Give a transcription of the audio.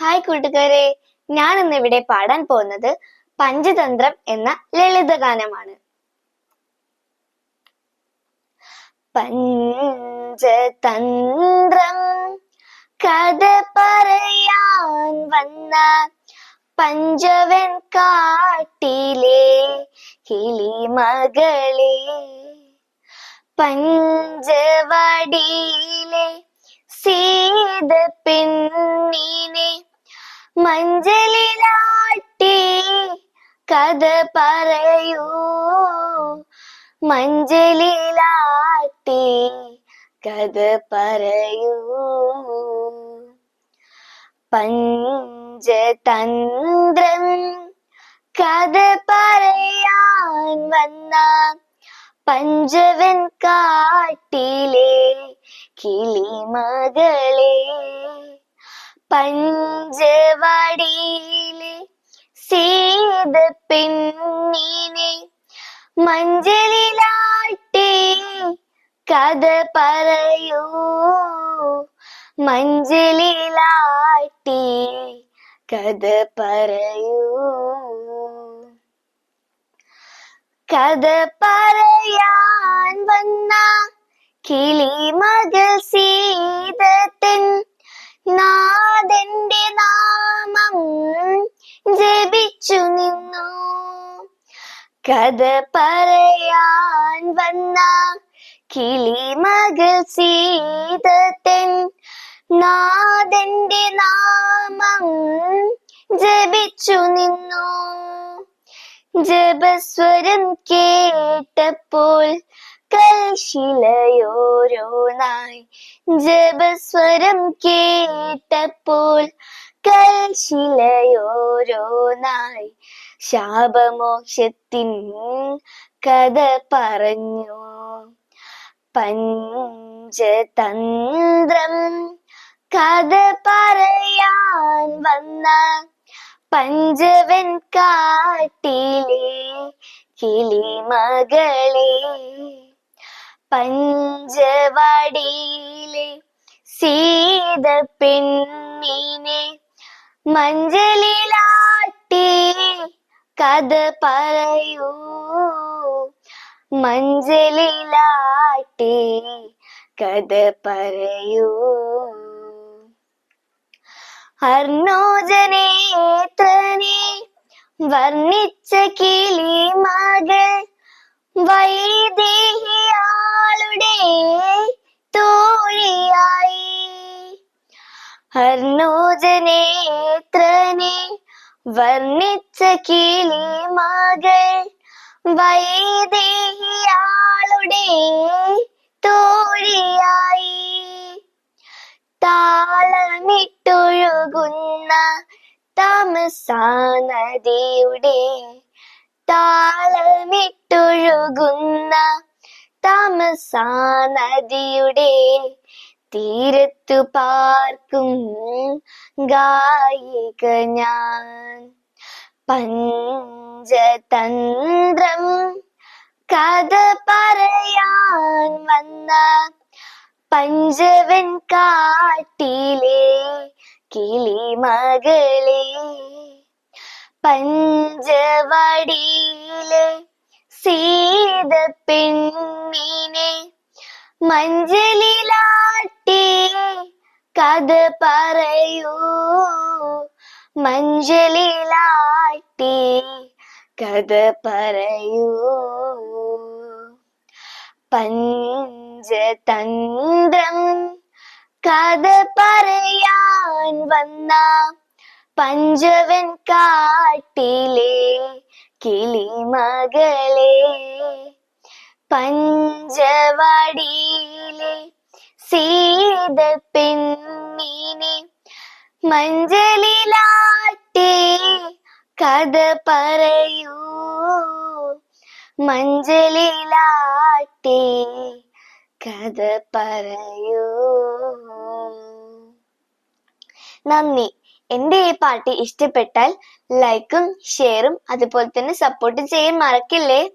Hi കൂട്ടുകാരെ. ഞാൻ ഇന്ന് ഇവിടെ പാടാൻ പോകുന്നത് പഞ്ചതന്ത്രം എന്ന ലളിത ഗാനമാണ് പഞ്ചതന്ത്രം കഥ പറയാൻ വന്ന പഞ്ചവൻ കാട്ടിലെ കിളിമകളെ. പഞ്ചവടിയിലെ മഞ്ചലിലാട്ടി കഥ പറയൂ. പഞ്ചതന്ത്രം കഥ പറയാൻ വന്ന പഞ്ചവൻ കാട്ടിലെ കിളിമകളെ പഞ്ചവടിയിലെ സീത പെണ്ണിനെ മഞ്ചലിലാട്ടി കഥ പറയൂ. മഞ്ചലിലാട്ടി കഥ പറയൂ. കഥ പറയാൻ വന്ന കിളിമകൾ സീതത്തൻ നാഥന്റെ നാമം ജപിച്ചു നിന്നു. കഥ പറയാൻ വന്ന കിളിമകൾ സീതത്തൻ നാഥന്റെ നാമം ജപിച്ചു നിന്നു. ജപസ്വരം കേട്ടപ്പോൾ കൽശിലയോരോനായി. ജപസ്വരം കേട്ടപ്പോൾ കൽശിലയോരോനായി. ശാപമോക്ഷത്തിൻ കഥ പറഞ്ഞു. പഞ്ചതന്ത്രം കഥ പറയാൻ വന്ന പഞ്ചവൻ കാട്ടിലെ കിളിമകളെ. പഞ്ചവടിയിലെ സീത പെണ്ണിനെ മഞ്ചലിലാട്ടി കഥ പറയൂ. മഞ്ചലിലാട്ടി കഥ പറയൂ. അർണോജനേത്രനെ വർണിച്ച കിളി മകൾ വൈദേഹിയാളുടെ തോഴിയായി. അർണോജനേത്രനെ വർണിച്ച കിളി മകൾ വൈദേഹിയാളുടെ തോഴിയായി താളമിട്ടൊഴുകുന്ന താമസാ നദിയുടെ താളമിട്ടൊഴുകുന്ന താമസാ നദിയുടെ തീരത്തു പാർക്കും ഗായിക ഞാൻ. പഞ്ചതന്ത്രം കഥ പറയാൻ വന്ന പഞ്ചവൻ കാട്ടിലെ കിളിമകളെ. പഞ്ചവടിയിലെ സീത പെണ്ണിനെ മഞ്ചലിലാട്ടി കഥ പറയൂ. മഞ്ചലിലാട്ടി കഥ പറയൂ പഞ്ചതന്ത്രം കഥ പറയാൻ വന്ന പഞ്ചവൻ കാട്ടിലെ കിളിമകളെ പഞ്ചവടിയിലെ സീത പെണ്ണിനെ മഞ്ചലിലാട്ടി കഥ പറയൂ. മഞ്ചലിലാട്ടി കഥ പറയൂ. നന്ദി. എന്റെ ഈ പാട്ട് ഇഷ്ടപ്പെട്ടാൽ ലൈക്കും ഷെയറും അതുപോലെ തന്നെ സപ്പോർട്ട് ചെയ്യാൻ മറക്കില്ലേ?